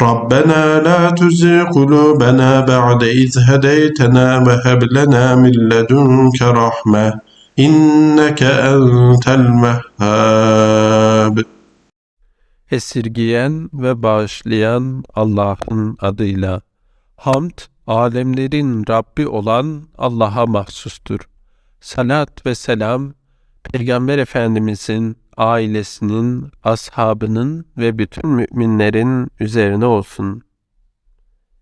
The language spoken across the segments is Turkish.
ربنا لا تزغ قلوبنا بعد إذ هديتنا وهب لنا من لدنك رحمة إنك أنت المهاب Esirgiyen ve bağışlayan Allah'ın adıyla. Hamd, alemlerin Rabbi olan Allah'a mahsustur. Salat ve selam, Peygamber Efendimizin, ailesinin, ashabının ve bütün müminlerin üzerine olsun.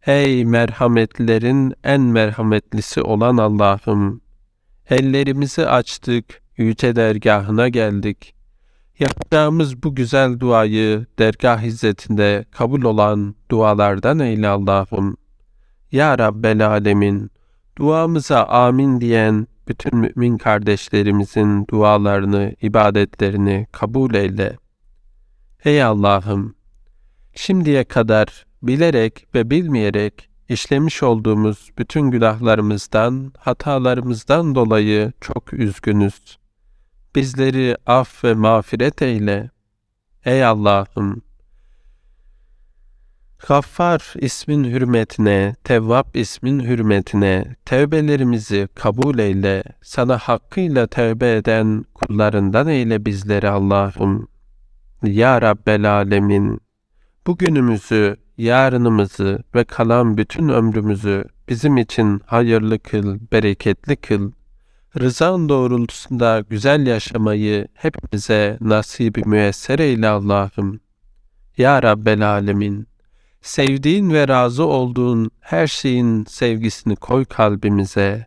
Ey merhametlerin en merhametlisi olan Allah'ım! Ellerimizi açtık, yüce dergahına geldik. Yapacağımız bu güzel duayı dergah izzetinde kabul olan dualardan eyle Allah'ım. Ya Rabbel Alemin, duamıza amin diyen bütün mümin kardeşlerimizin dualarını, ibadetlerini kabul eyle. Ey Allah'ım, şimdiye kadar bilerek ve bilmeyerek işlemiş olduğumuz bütün günahlarımızdan, hatalarımızdan dolayı çok üzgünüz. Bizleri af ve mağfiret eyle. Ey Allah'ım, Gaffar ismin hürmetine, Tevvab ismin hürmetine tevbelerimizi kabul eyle. Sana hakkıyla tevbe eden kullarından eyle bizleri Allah'ım. Ya Rabbel Alemin, bugünümüzü, yarınımızı ve kalan bütün ömrümüzü bizim için hayırlı kıl, bereketli kıl. Rızan doğrultusunda güzel yaşamayı hepimize nasibi müyesser eyle Allah'ım. Ya Rabbel Alemin, sevdiğin ve razı olduğun her şeyin sevgisini koy kalbimize.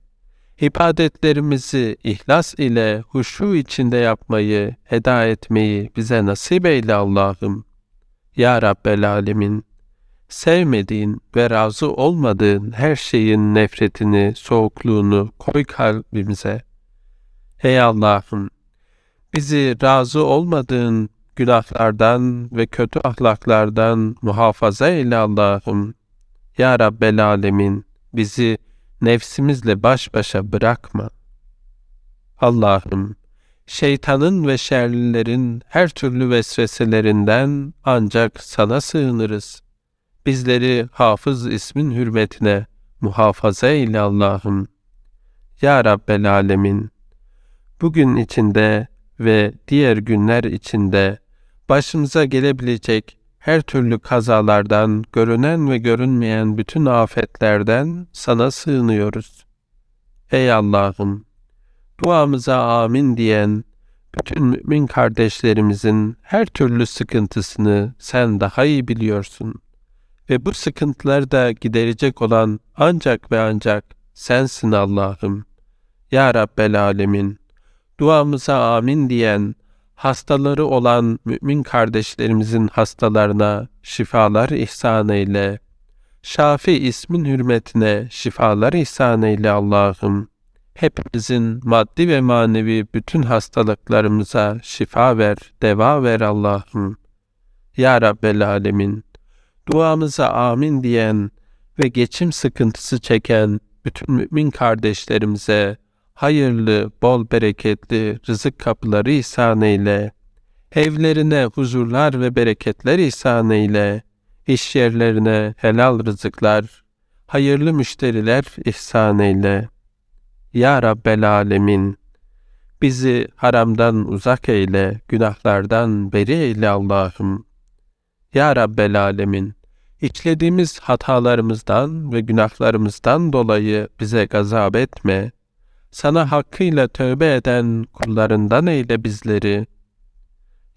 İbadetlerimizi ihlas ile huşu içinde yapmayı, eda etmeyi bize nasip eyle Allah'ım. Ya Rabbel Alemin, sevmediğin ve razı olmadığın her şeyin nefretini, soğukluğunu koy kalbimize. Ey Allah'ım, bizi razı olmadığın günahlardan ve kötü ahlaklardan muhafaza eyle Allah'ım. Ya Rabbel Alemin, bizi nefsimizle baş başa bırakma. Allah'ım, şeytanın ve şerlilerin her türlü vesveselerinden ancak sana sığınırız. Bizleri hafız ismin hürmetine muhafaza eyle Allah'ım. Ya Rabbel Alemin, bugün içinde ve diğer günler içinde başımıza gelebilecek her türlü kazalardan, görünen ve görünmeyen bütün afetlerden sana sığınıyoruz. Ey Allah'ım, duamıza amin diyen bütün mümin kardeşlerimizin her türlü sıkıntısını sen daha iyi biliyorsun. Ve bu sıkıntıları da giderecek olan ancak ve ancak sensin Allah'ım. Ya Rabbel Alemin, duamıza amin diyen, hastaları olan mümin kardeşlerimizin hastalarına şifalar ihsan eyle. Şafi ismin hürmetine şifalar ihsan eyle Allah'ım. Hepimizin maddi ve manevi bütün hastalıklarımıza şifa ver, deva ver Allah'ım. Ya Rabbel Alemin, duamıza amin diyen ve geçim sıkıntısı çeken bütün mümin kardeşlerimize, hayırlı, bol bereketli rızık kapıları ihsan eyle. Evlerine huzurlar ve bereketler ihsan eyle. İş yerlerine helal rızıklar, hayırlı müşteriler ihsan eyle. Ya Rabbel Alemin, bizi haramdan uzak eyle, günahlardan beri eyle Allah'ım. Ya Rabbel Alemin, İçlediğimiz hatalarımızdan ve günahlarımızdan dolayı bize gazap etme. Sana hakkıyla tövbe eden kullarından eyle bizleri.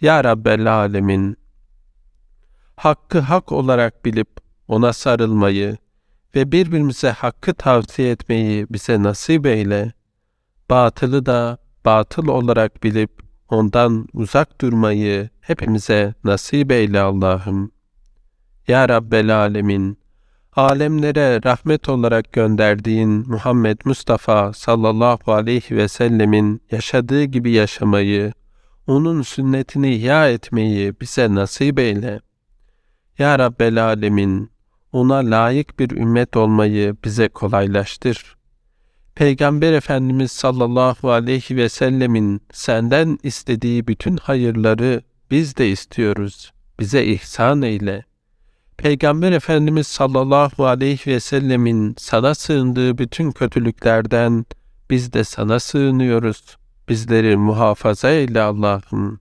Ya Rabbel Alemin, hakkı hak olarak bilip ona sarılmayı ve birbirimize hakkı tavsiye etmeyi bize nasip eyle. Batılı da batıl olarak bilip ondan uzak durmayı hepimize nasip eyle Allah'ım. Ya Rabbel Alemin, alemlere rahmet olarak gönderdiğin Muhammed Mustafa sallallahu aleyhi ve sellemin yaşadığı gibi yaşamayı, onun sünnetini ihya etmeyi bize nasip eyle. Ya Rabbel Alemin, ona layık bir ümmet olmayı bize kolaylaştır. Peygamber Efendimiz sallallahu aleyhi ve sellemin senden istediği bütün hayırları biz de istiyoruz. Bize ihsan eyle. Peygamber Efendimiz sallallahu aleyhi ve sellemin sana sığındığı bütün kötülüklerden biz de sana sığınıyoruz. Bizleri muhafaza eyle Allah'ım.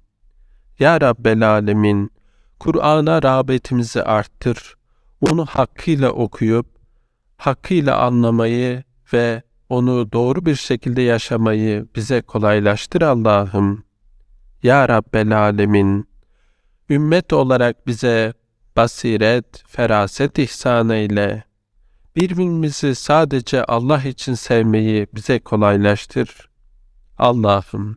Ya Rabbel Alemin, Kur'an'a rağbetimizi arttır. Onu hakkıyla okuyup, hakkıyla anlamayı ve onu doğru bir şekilde yaşamayı bize kolaylaştır Allah'ım. Ya Rabbel Alemin, ümmet olarak bize basiret, feraset ihsan eyle. Birbirimizi sadece Allah için sevmeyi bize kolaylaştır. Allah'ım,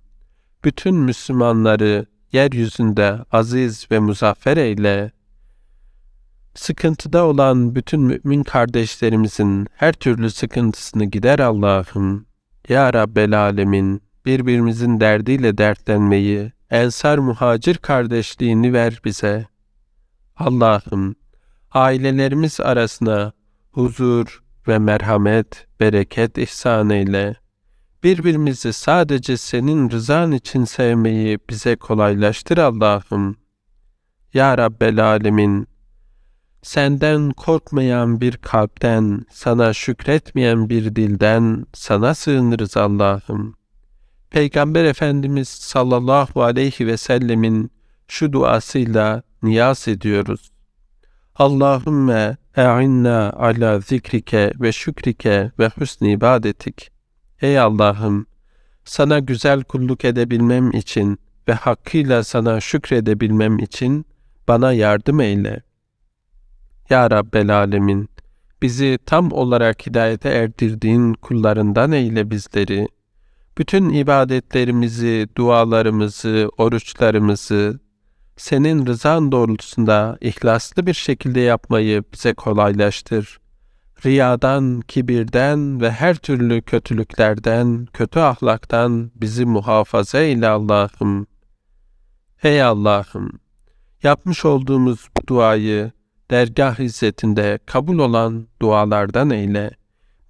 bütün Müslümanları yeryüzünde aziz ve muzaffer eyle. Sıkıntıda olan bütün mümin kardeşlerimizin her türlü sıkıntısını gider Allah'ım. Ya Rabbel Alemin, birbirimizin derdiyle dertlenmeyi, ensar muhacir kardeşliğini ver bize. Allah'ım, ailelerimiz arasına huzur ve merhamet, bereket ihsan eyle. Birbirimizi sadece senin rızan için sevmeyi bize kolaylaştır Allah'ım. Ya Rabbel Alemin, senden korkmayan bir kalpten, sana şükretmeyen bir dilden sana sığınırız Allah'ım. Peygamber Efendimiz sallallahu aleyhi ve sellemin şu duasıyla niyaz ediyoruz. Allahümme e'inna ala zikrike ve şükrike ve husni ibadetik. Ey Allah'ım, sana güzel kulluk edebilmem için ve hakkıyla sana şükredebilmem için bana yardım eyle. Ya Rabbel Alemin, bizi tam olarak hidayete erdirdiğin kullarından eyle bizleri. Bütün ibadetlerimizi, dualarımızı, oruçlarımızı, senin rızan doğrultusunda ihlaslı bir şekilde yapmayı bize kolaylaştır. Riyadan, kibirden ve her türlü kötülüklerden, kötü ahlaktan bizi muhafaza eyle Allah'ım. Ey Allah'ım! Yapmış olduğumuz bu duayı dergah izzetinde kabul olan dualardan eyle.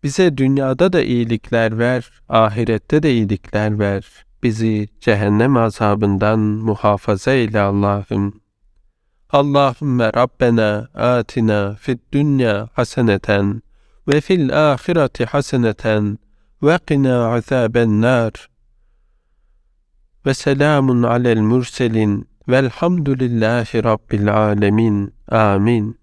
Bize dünyada da iyilikler ver, ahirette de iyilikler ver.'' Bizi cehennem azabından muhafaza eyle Allah'ım. Allahümme Rabbena atina fid dünya haseneten ve fil ahireti haseneten ve qina azaben nar. Ve selamun alel murselin velhamdülillahi rabbil alemin. Amin.